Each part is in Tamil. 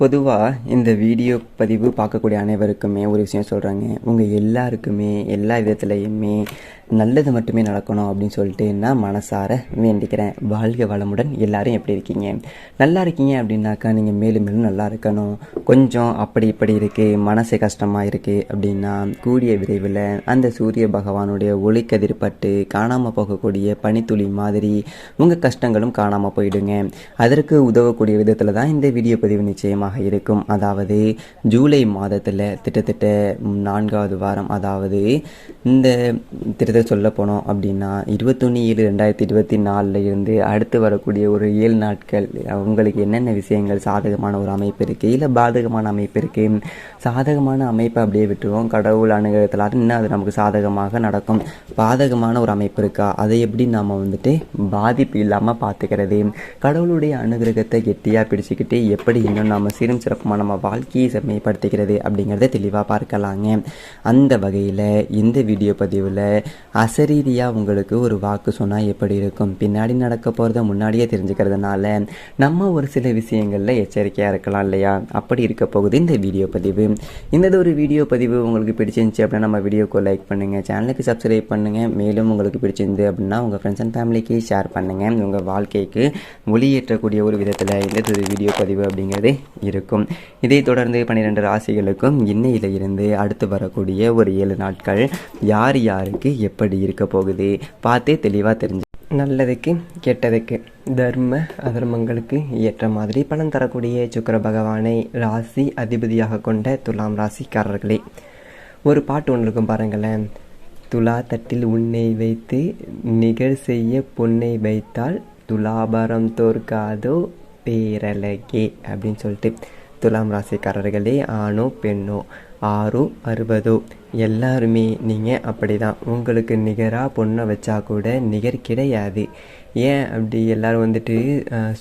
பொதுவாக இந்த வீடியோ பதிவு பார்க்கக்கூடிய அனைவருக்குமே ஒரு விஷயம் சொல்கிறாங்க உங்கள் எல்லாருக்குமே எல்லா விதத்துலையுமே நல்லது மட்டுமே நடக்கணும் அப்படின்னு சொல்லிட்டு நான் மனசார வேண்டிக்கிறேன். வாழ்க வளமுடன் எல்லாரும் எப்படி இருக்கீங்க? நல்லா இருக்கீங்க அப்படின்னாக்கா நீங்கள் மேலும் மேலும் நல்லா இருக்கணும். கொஞ்சம் அப்படி இப்படி இருக்குது மனசு கஷ்டமாக இருக்குது அப்படின்னா கூடிய விரைவில் அந்த சூரிய பகவானுடைய ஒளிக்கதிர் பட்டு காணாமல் போகக்கூடிய பனித்துளி மாதிரி உங்கள் கஷ்டங்களும் காணாமல் போயிடுங்க. அதற்கு உதவக்கூடிய விதத்தில் தான் இந்த வீடியோ பதிவு நிச்சயமாக இருக்கும். அதாவது ஜூலை மாதத்தில் திட்டத்தட்ட நான்காவது வாரம் அதாவது இந்த திட்டத்தை சொல்ல போனோம் அப்படின்னா இருபத்தொன்று ஏழு ரெண்டாயிரத்தி இருபத்தி நாலில் இருந்து அடுத்து வரக்கூடிய ஒரு ஏழு நாட்கள் உங்களுக்கு என்னென்ன விஷயங்கள் சாதகமான ஒரு அமைப்பு இருக்குது இல்லை பாதகமான அமைப்பு இருக்குது சாதகமான அமைப்பை அப்படியே விட்டுருவோம். கடவுள் அனுகிரகத்தில் இன்னும் அது நமக்கு சாதகமாக நடக்கும். பாதகமான ஒரு அமைப்பு இருக்கா? அதை எப்படி நாம் வந்துட்டு பாதிப்பு இல்லாமல் பார்த்துக்கிறது கடவுளுடைய அனுகிரகத்தை கெட்டியாக பிடிச்சிக்கிட்டு எப்படி இன்னும் நம்ம சீரும் சிறப்புமாக நம்ம வாழ்க்கையை செம்மைப்படுத்திக்கிறது அப்படிங்கிறத தெளிவாக பார்க்கலாங்க. அந்த வகையில் இந்த வீடியோ பதிவில் அசரீதியாக உங்களுக்கு ஒரு வாக்கு சொன்னால் எப்படி இருக்கும்? பின்னாடி நடக்க போகிறத முன்னாடியே தெரிஞ்சுக்கிறதுனால நம்ம ஒரு சில விஷயங்களில் எச்சரிக்கையாக இருக்கலாம் இல்லையா? அப்படி இருக்க போகுது இந்த வீடியோ பதிவு. இந்த ஒரு வீடியோ பதிவு. உங்களுக்கு பிடிச்சிருந்துச்சு அப்படின்னா நம்ம வீடியோக்கு லைக் பண்ணுங்கள் சேனலுக்கு சப்ஸ்கிரைப் பண்ணுங்கள் மேலும் உங்களுக்கு பிடிச்சிருந்து அப்படின்னா உங்கள் ஃப்ரெண்ட்ஸ் அண்ட் ஃபேமிலிக்கு ஷேர் பண்ணுங்கள் உங்கள் வாழ்க்கைக்கு ஒளியேற்றக்கூடிய ஒரு விதத்தில் இந்த ஒரு வீடியோ பதிவு அப்படிங்கிறது இருக்கும். இதை தொடர்ந்து பன்னிரெண்டு ராசிகளுக்கும் இன்னையிலிருந்து அடுத்து வரக்கூடிய ஒரு ஏழு நாட்கள் யார் யாருக்கு எப்படி இருக்க போகுது பார்த்தே தெளிவாக தெரிஞ்சு. நல்லதுக்கு கெட்டதுக்கு தர்ம அதர்மங்களுக்கு ஏற்ற மாதிரி பணம் தரக்கூடிய சுக்கர பகவானை ராசி அதிபதியாக கொண்ட துலாம் ராசிக்காரர்களே. ஒரு பாட்டு ஒன்று இருக்கும் பாருங்களேன். துலா தட்டில் உன்னை வைத்து நிகழ் செய்ய பொன்னை வைத்தால் துலாபாரம் தோற்காதோ பேரழகே அப்படின்னு சொல்லிட்டு. துலாம் ராசிக்காரர்களே ஆணோ பெண்ணோ ஆறோ அறுபதோ எல்லாருமே நீங்கள் அப்படி தான் உங்களுக்கு நிகராக பொண்ணை வச்சா கூட நிகர் கிடையாது. ஏன் அப்படி எல்லோரும் வந்துட்டு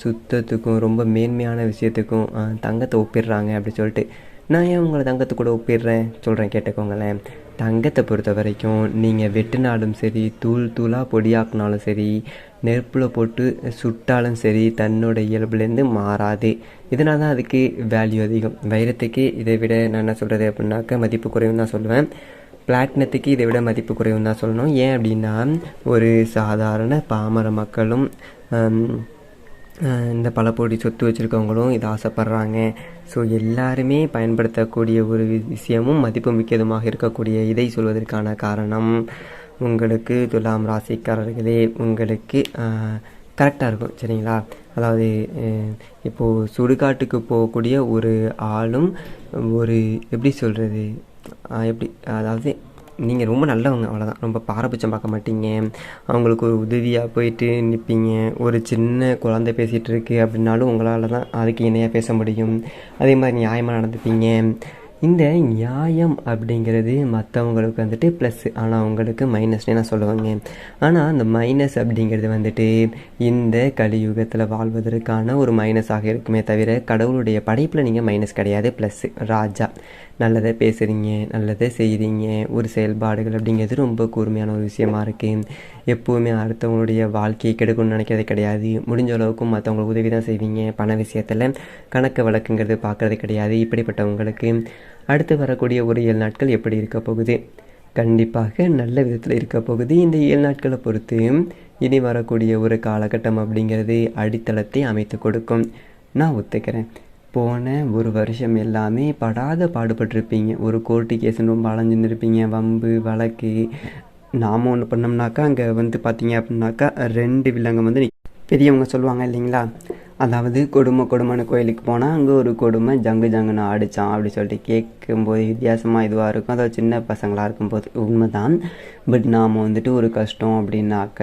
சுத்தத்துக்கும் ரொம்ப மேன்மையான விஷயத்துக்கும் தங்கத்தை ஒப்பிடுறாங்க அப்படி சொல்லிட்டு. நான் ஏன் உங்களை தங்கத்தை கூட ஒப்பிடுறேன்? சொல்கிறேன் கேட்டுக்கோங்களேன். தங்கத்தை பொறுத்த வரைக்கும் நீங்கள் வெட்டினாலும் சரி தூள் தூளாக பொடியாக்குனாலும் சரி நெருப்பில் போட்டு சுட்டாலும் சரி தன்னோட இயல்புலேருந்து மாறாது. இதனால தான் அதுக்கு வேல்யூ அதிகம். வைரத்துக்கு இதை விட நான் என்ன சொல்கிறது அப்படின்னாக்க மதிப்பு குறைவுன்னு தான் சொல்லுவேன். பிளாட்டினத்துக்கு இதை விட மதிப்பு குறைவுன்னு தான் சொல்லணும். ஏன் அப்படின்னா ஒரு சாதாரண பாமர மக்களும் இந்த பழப்பொடி சொத்து வச்சுருக்கவங்களும் இதை ஆசைப்பட்றாங்க. ஸோ எல்லாருமே பயன்படுத்தக்கூடிய ஒரு விஷயமும் மதிப்பு மிக்கதுமாக இருக்கக்கூடிய இதை சொல்வதற்கான காரணம் உங்களுக்கு துலாம் ராசிக்காரர்களே உங்களுக்கு கரெக்டாக இருக்கும் சரிங்களா? அதாவது இப்போது சுடுகாட்டுக்கு போகக்கூடிய ஒரு ஆளும் ஒரு எப்படி சொல்கிறது எப்படி அதாவது நீங்கள் ரொம்ப நல்லவங்க அவ்வளோதான் ரொம்ப பாரபட்சம் பார்க்க மாட்டீங்க. அவங்களுக்கு ஒரு உதவியாக போயிட்டு நிற்பீங்க ஒரு சின்ன குழந்தை பேசிகிட்டு இருக்கு அப்படின்னாலும் உங்களால் தான் அதுக்கு இணையாக பேச முடியும். அதே மாதிரி நியாயமாக நடந்துப்பீங்க. இந்த நியாயம் அப்படிங்கிறது மற்றவங்களுக்கு வந்துட்டு ப்ளஸ் ஆனால் அவங்களுக்கு மைனஸ்னே நான் சொல்லுவாங்க? ஆனால் அந்த மைனஸ் அப்படிங்கிறது வந்துட்டு இந்த கலியுகத்தில் வாழ்வதற்கான ஒரு மைனஸாக இருக்குமே தவிர கடவுளுடைய படைப்பில் நீங்கள் மைனஸ் கிடையாது. ப்ளஸ் ராஜா. நல்லதை பேசுகிறீங்க நல்லதை செய்கிறீங்க ஒரு செயல்பாடுகள் அப்படிங்கிறது ரொம்ப கூர்மையான ஒரு விஷயமா இருக்குது எப்போவுமே அடுத்தவங்களுடைய வாழ்க்கையை கெடுக்கணும்னு நினைக்கிறது கிடையாது. முடிஞ்ச அளவுக்கு மற்றவங்களுக்கு உதவி தான் செய்வீங்க. பண விஷயத்தில் கணக்கு வழக்குங்கிறது பார்க்குறது கிடையாது. இப்படிப்பட்டவங்களுக்கு அடுத்து வரக்கூடிய ஒரு ஏழு நாட்கள் எப்படி இருக்க போகுது? கண்டிப்பாக நல்ல விதத்தில் இருக்க போகுது. இந்த ஏழு நாட்களை பொறுத்து இனி வரக்கூடிய ஒரு காலகட்டம் அப்படிங்கிறது அடித்தளத்தை அமைத்து கொடுக்கும். நான் ஒத்துக்கிறேன். போன ஒரு வருஷம் எல்லாமே படாத பாடுபட்டிருப்பீங்க. ஒரு கோர்ட்டு கேஸ்ன்னு ரொம்ப அலைஞ்சிருந்துருப்பீங்க. வம்பு வழக்கு. நாம் ஒன்று பண்ணோம்னாக்கா அங்கே வந்து பார்த்தீங்க அப்படின்னாக்கா ரெண்டு வில்லங்கம் வந்து பெரியவங்க சொல்லுவாங்க இல்லைங்களா? அதாவது கொடுமை கொடுமைன்னு கோயிலுக்கு போனால் அங்கே ஒரு கொடுமை ஜங்கு ஜங்குன்னு ஆடிச்சான் அப்படி சொல்லிட்டு கேட்கும்போது வித்தியாசமாக இதுவாக இருக்கும். அதாவது சின்ன பசங்களாக இருக்கும்போது உண்மைதான். பட் நாம் வந்துட்டு ஒரு கஷ்டம் அப்படின்னாக்க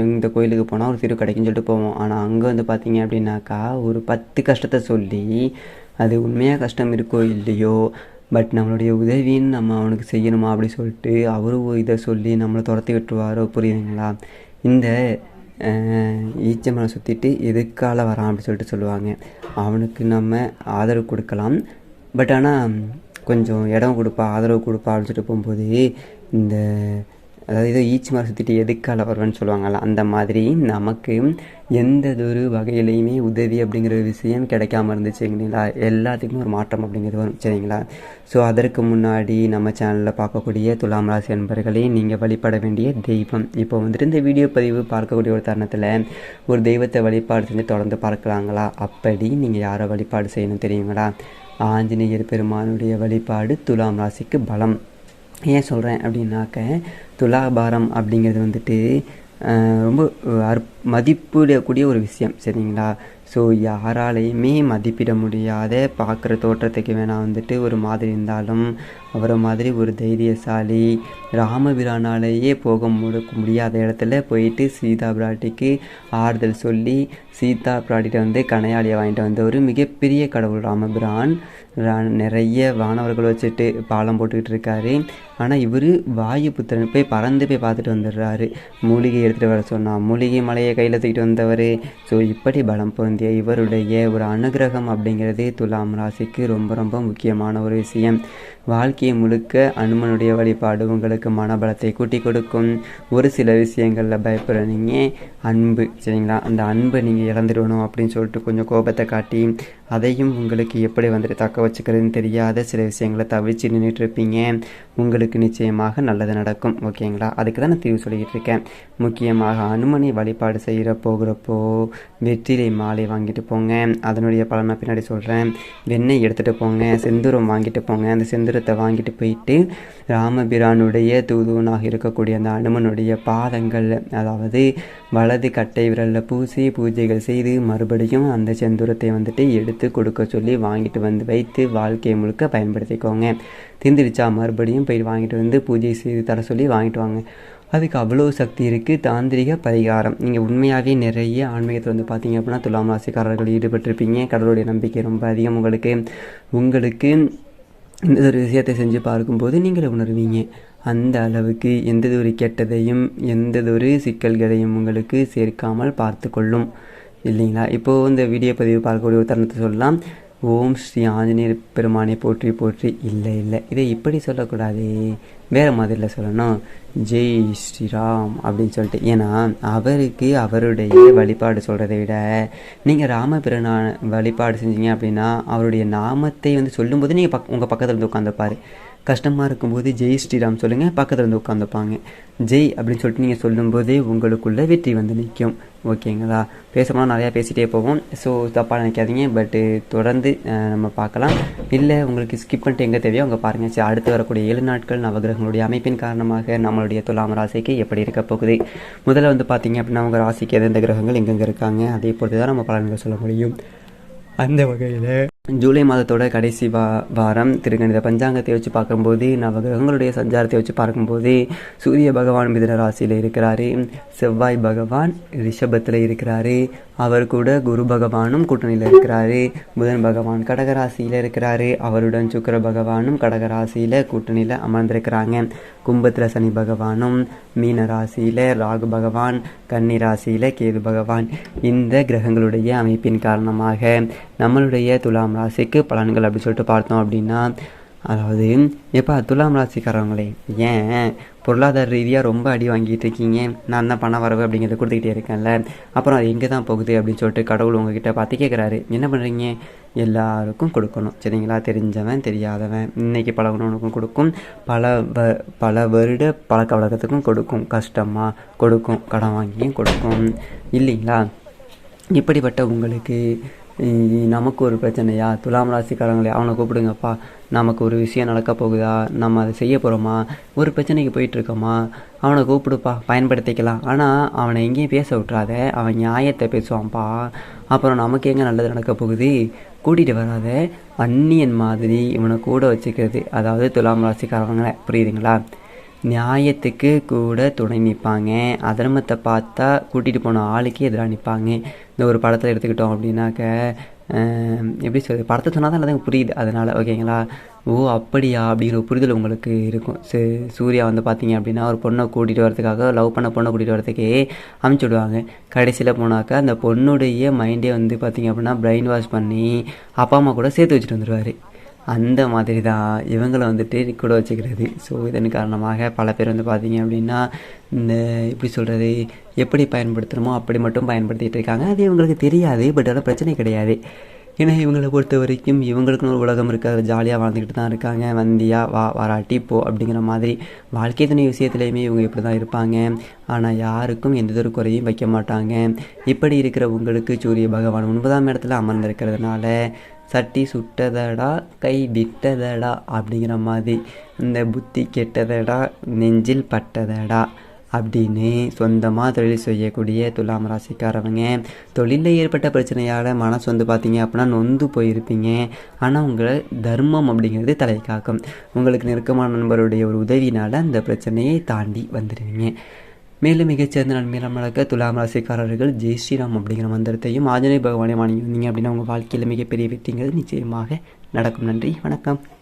இந்த கோயிலுக்கு போனால் ஒரு சிறு கடைக்குன்னு சொல்லிட்டு போவோம். ஆனால் அங்கே வந்து பார்த்தீங்க அப்படின்னாக்கா ஒரு பத்து கஷ்டத்தை சொல்லி அது உண்மையாக கஷ்டம் இருக்கோ இல்லையோ பட் நம்மளுடைய உதவின்னு நம்ம அவனுக்கு செய்யணுமா அப்படி சொல்லிட்டு அவரும் இதை சொல்லி நம்மளை துரத்தி விட்டுருவாரோ புரியுதுங்களா? இந்த ஈச்ச மலை சுற்றிட்டு எதுக்கால வரான் அப்படின்னு சொல்லிட்டு சொல்லுவாங்க. அவனுக்கு நம்ம ஆதரவு கொடுக்கலாம். பட் ஆனால் கொஞ்சம் இடம் கொடுப்பா ஆதரவு கொடுப்பா அப்படின்னு சொல்லிட்டு போகும்போது இந்த அதாவது ஏதோ ஈச்சி மரம் சுற்றிட்டு எதுக்கால வருவேன்னு சொல்லுவாங்கல்ல அந்த மாதிரி நமக்கு எந்ததொரு வகையிலையுமே உதவி அப்படிங்கிற ஒரு விஷயம் கிடைக்காம இருந்துச்சுங்களா எல்லாத்துக்குமே ஒரு மாற்றம் அப்படிங்கிறது வரும் சரிங்களா? ஸோ அதற்கு முன்னாடி நம்ம சேனலில் பார்க்கக்கூடிய துலாம் ராசி அன்பர்களே நீங்கள் வழிபட வேண்டிய தெய்வம். இப்போ வந்துட்டு இந்த வீடியோ பதிவு பார்க்கக்கூடிய ஒரு தருணத்தில் ஒரு தெய்வத்தை வழிபாடு செஞ்சு தொடர்ந்து பார்க்கலாங்களா? அப்படி நீங்கள் யாரை வழிபாடு செய்யணும் தெரியுங்களா? ஆஞ்சநேயர் பெருமானுடைய வழிபாடு துலாம் ராசிக்கு பலம். ஏன் சொல்கிறேன் அப்படின்னாக்க துலாபாரம் அப்படிங்கிறது வந்துட்டு ரொம்ப அற் மதிப்பிடக்கூடிய ஒரு விஷயம் சரிங்களா? ஸோ யாராலையுமே மதிப்பிட முடியாத பார்க்குற தோற்றத்துக்கு வேணால் வந்துட்டு ஒரு மாதிரி இருந்தாலும் அவரை மாதிரி ஒரு தைரியசாலி ராமபிரானாலேயே போக முடியாத இடத்துல போயிட்டு சீதா பிராட்டிக்கு ஆறுதல் சொல்லி சீதா பிராட்டிகிட்ட வந்து கனையாளியை வாங்கிட்டு வந்த ஒரு மிகப்பெரிய கடவுள் ராமபிரான். ரா- நிறைய வானவர்கள் வச்சுட்டு பாலம் போட்டுக்கிட்டு இருக்காரு. ஆனால் இவர் வாயு புத்திரன் போய் பறந்து போய் பார்த்துட்டு வந்துடுறாரு. மூலிகை எடுத்துகிட்டு வர சொன்னால் மூலிகை மலையை கையில் தூக்கிட்டு வந்தவர். ஸோ இப்படி பலம் பொருந்திய இவருடைய ஒரு அனுகிரகம் அப்படிங்கிறது துலாம் ராசிக்கு ரொம்ப ரொம்ப முக்கியமான ஒரு விஷயம். வாழ்க்கை வாழ்க்கையை முழுக்க அனுமனுடைய வழிபாடு உங்களுக்கு மனபலத்தை கூட்டி கொடுக்கும். ஒரு சில விஷயங்களில் பயப்படுற நீங்கள் அன்பு சரிங்களா? அந்த அன்பை நீங்கள் இழந்துடணும் அப்படின்னு சொல்லிட்டு கொஞ்சம் கோபத்தை காட்டி அதையும் உங்களுக்கு எப்படி வந்துட்டு தக்க வச்சுக்கிறதுன்னு தெரியாத சில விஷயங்களை தவிச்சு நின்றுட்டு இருப்பீங்க. உங்களுக்கு நிச்சயமாக நல்லது நடக்கும் ஓகேங்களா? அதுக்கு தான் நான் தீர்வு சொல்லிக்கிட்டு இருக்கேன். முக்கியமாக அனுமனை வழிபாடு செய்கிற போகிறப்போ வெற்றிலை மாலை வாங்கிட்டு போங்க. அதனுடைய பலனை பின்னாடி சொல்கிறேன் வெண்ணெய் எடுத்துகிட்டு போங்க செந்தூரம் வாங்கிட்டு போங்க. அந்த செந்தூரத்தை வாங்கிட்டு போயிட்டு ராமபிரானுடைய தூதுவனாக இருக்கக்கூடிய அந்த அனுமனுடைய பாதங்கள் அதாவது வலது கட்டை விரலில் பூசி பூஜைகள் செய்து மறுபடியும் அந்த செந்தூரத்தை வந்துட்டு எடுத்து கொடுக்க சொல்லி வாங்கிட்டு வந்து வைத்து வாழ்க்கை முழுக்க பயன்படுத்திக்கோங்க. திந்திரிச்சா மறுபடியும் போய் வாங்கிட்டு வந்து பூஜை செய்து தர சொல்லி வாங்கிட்டு வாங்க. அதுக்கு அவ்வளோ சக்தி இருக்குது தாந்திரிக பரிகாரம். நீங்கள் உண்மையாகவே நிறைய ஆன்மீகத்தில் வந்து பார்த்தீங்க அப்படின்னா துலாம் ராசிக்காரர்கள் ஈடுபட்டிருப்பீங்க. கடவுளுடைய நம்பிக்கை ரொம்ப அதிகம் உங்களுக்கு. உங்களுக்கு இந்த ஒரு விஷயத்தை செஞ்சு பார்க்கும்போது நீங்களே உணர்வீங்க. அந்த அளவுக்கு எந்ததொரு கெட்டதையும் எந்ததொரு சிக்கல்களையும் உங்களுக்கு சேர்க்காமல் பார்த்து கொள்ளும் இல்லைங்களா? இப்போது இந்த வீடியோ பதிவு பார்க்கக்கூடிய ஒரு தருணத்தை சொல்லலாம். ஓம் ஸ்ரீ ஆஞ்சநேயர் பெருமானை போற்றி போற்றி. இல்லை இல்லை. இதை இப்படி சொல்லக்கூடாது. வேறு மாதிரியில் சொல்லணும். ஜெய் ஸ்ரீராம் அப்படின்னு சொல்லிட்டு. ஏன்னா அவருக்கு அவருடைய வழிபாடு சொல்கிறத விட நீங்கள் ராமபிரனா வழிபாடு செஞ்சீங்க அப்படின்னா அவருடைய நாமத்தை வந்து சொல்லும்போது நீங்கள் பக் உங்கள் பக்கத்தில் வந்து உட்காந்துப்பாரு கஷ்டமாக இருக்கும்போது ஜெய் ஸ்ரீராம் சொல்லுங்கள் பக்கத்தில் இருந்து உட்காந்துப்பாங்க ஜெய் அப்படின்னு சொல்லிட்டு நீங்கள் சொல்லும்போதே உங்களுக்குள்ள வெற்றி வந்து நிற்கும். ஓகேங்களா? பேசப்போனால் நிறையா பேசிகிட்டே போவோம். ஸோ தப்பாக நினைக்காதீங்க. பட்டு தொடர்ந்து நம்ம பார்க்கலாம். இல்லை உங்களுக்கு ஸ்கிப் பண்ணிட்டு எங்கே தேவையோ அங்கே பாருங்கள் சரி அடுத்து வரக்கூடிய ஏழு நாட்கள் நவகிரகங்களுடைய அமைப்பின் காரணமாக நம்மளுடைய துலாம் ராசிக்கு எப்படி இருக்க போகுது? முதல்ல வந்து பார்த்தீங்க அப்படின்னா உங்கள் ராசிக்கு எந்தெந்த கிரகங்கள் எங்கெங்கே இருக்காங்க? அதே பொறுத்து தான் நம்ம பலன்கள் சொல்ல முடியும். அந்த வகையில் ஜூலை மாதத்தோட கடைசி வா வாரம் திருக்கணித பஞ்சாங்கத்தை வச்சு பார்க்கும்போது நவகிரகங்களுடைய சஞ்சாரத்தை வச்சு பார்க்கும்போது சூரிய பகவான் மிதன ராசியில் இருக்கிறாரு செவ்வாய் பகவான் ரிஷபத்தில் இருக்கிறாரு அவர் கூட குரு பகவானும் கூட்டணியில் இருக்கிறாரு புதன் பகவான் கடகராசியில் இருக்கிறாரு அவருடன் சுக்கர பகவானும் கடகராசியில் கூட்டணியில் அமர்ந்திருக்கிறாங்க. கும்பத்தில் சனி பகவானும் மீன ராசியில் ராகு பகவான் கன்னி ராசியில் கேது பகவான். இந்த கிரகங்களுடைய அமைப்பின் காரணமாக நம்மளுடைய துலாம் ராசிக்கு பலன்கள் அப்படி சொல்லிட்டு பார்த்தோம் அப்படின்னா அதாவது எப்போ துலாம் ராசிக்காரவங்களே ஏன் பொருளாதார ரீதியாக ரொம்ப அடி வாங்கிட்டு இருக்கீங்க? நான் தான் பண வரவு அப்படிங்கிறத கொடுத்துக்கிட்டே இருக்கேன்ல. அப்புறம் அது எங்கே தான் போகுது அப்படின்னு சொல்லிட்டு கடவுள் உங்ககிட்ட பார்த்து கேட்குறாரு என்ன பண்ணுறீங்க எல்லாருக்கும் கொடுக்கணும். சரிங்களா? தெரிஞ்சவன் தெரியாதவன். இன்னைக்கு பழகணுனுக்கும் கொடுக்கும். பல வ பல வருட பழக்க வழக்கத்துக்கும் கொடுக்கும். கஷ்டமாக கொடுக்கும். கடன் வாங்கியும் கொடுக்கும். இல்லைங்களா? இப்படிப்பட்ட உங்களுக்கு நமக்கு ஒரு பிரச்சனையா? துலாம் ராசிக்காரங்களே அவனை கூப்பிடுங்கப்பா. நமக்கு ஒரு விஷயம் நடக்க போகுதா? நம்ம அதை செய்ய போகிறோமா ஒரு பிரச்சனைக்கு போயிட்டு இருக்கோமா அவனை கூப்பிடுப்பா பயன்படுத்திக்கலாம். ஆனால் அவனை எங்கேயும் பேச விட்றாத அவன் நியாயத்தை பேசுவான்ப்பா. அப்புறம் நமக்கு எங்கே நல்லது நடக்க போகுது? கூட்டிகிட்டு வராத. அந்நியன் மாதிரி இவனை கூட வச்சுக்கிறது. அதாவது துலாம் ராசிக்காரவங்கள புரியுதுங்களா? நியாயத்துக்கு கூட துணை நிற்பாங்க. அதர்மத்தை பார்த்தா கூட்டிகிட்டு போன ஆளுக்கே எதிராக நிற்பாங்க. இந்த ஒரு படத்தில் எடுத்துக்கிட்டோம் அப்படின்னாக்க எப்படி சொல்றது? படத்தை சொன்னால் தான் எல்லாத்துக்கும் புரியுது. அதனால் ஓகேங்களா ஓ அப்படியா? அப்படிங்கிற ஒரு புரிதல் உங்களுக்கு இருக்கும். சே சூர்யா வந்து பார்த்தீங்க அப்படின்னா ஒரு பொண்ணை கூட்டிகிட்டு வரதுக்காக லவ் பண்ண பொண்ணை கூட்டிகிட்டு வரதுக்கே அமுச்சு விடுவாங்க கடைசியில் போனாக்கா அந்த பொண்ணுடைய மைண்டே வந்து பார்த்தீங்க அப்படின்னா பிரெயின் வாஷ் பண்ணி அப்பா அம்மா கூட சேர்த்து வச்சுட்டு வந்துடுவார் அந்த மாதிரி தான் இவங்களை வந்துட்டு கூட வச்சுக்கிறது. ஸோ இதன் காரணமாக பல பேர் வந்து பார்த்தீங்க அப்படின்னா இந்த எப்படி சொல்கிறது எப்படி பயன்படுத்தணுமோ அப்படி மட்டும் பயன்படுத்திகிட்டு இருக்காங்க. அது இவங்களுக்கு தெரியாது பட் அதெல்லாம் பிரச்சனை கிடையாது. ஏன்னா இவங்களை பொறுத்த வரைக்கும் இவங்களுக்குன்னு ஒரு உலகம் இருக்காது. ஜாலியாக வாழ்ந்துக்கிட்டு தான் இருக்காங்க. வந்தியா வா வராட்டி போ அப்படிங்கிற மாதிரி வாழ்க்கை துணை விஷயத்துலையுமே இவங்க இப்படி தான் இருப்பாங்க. ஆனால் யாருக்கும் எந்த ஒரு குறையும் வைக்க மாட்டாங்க. இப்படி இருக்கிற உங்களுக்கு சூரிய பகவான் ஒன்பதாம் இடத்துல அமர்ந்திருக்கிறதுனால சட்டி சுட்டதடா கை விட்டதடா அப்படிங்கிற மாதிரி இந்த புத்தி கெட்டதடா நெஞ்சில் பட்டதடா அப்படின்னு சொந்தமாக தொழில் செய்யக்கூடிய துலாம் ராசிக்காரவங்க தொழிலில் ஏற்பட்ட பிரச்சனையால் மனசு வந்து பார்த்தீங்க அப்படின்னா நொந்து போயிருப்பீங்க. ஆனால் உங்களை தர்மம் அப்படிங்கிறது தலை காக்கும் உங்களுக்கு நெருக்கமான நண்பருடைய ஒரு உதவினால் அந்த பிரச்சனையை தாண்டி வந்துடுவீங்க. மேலும் மிகச்சிறந்த நன்மையாக நடக்க துலாம் ராசிக்காரர்கள் ஜெய் ஸ்ரீராம் அப்படிங்கிற மந்திரத்தையும் ஆஞ்சநேய பகவானை வாங்கி வந்தீங்க அப்படின்னா உங்கள் வாழ்க்கையில் மிகப்பெரிய வெற்றிங்கிறது நிச்சயமாக நடக்கும். நன்றி வணக்கம்.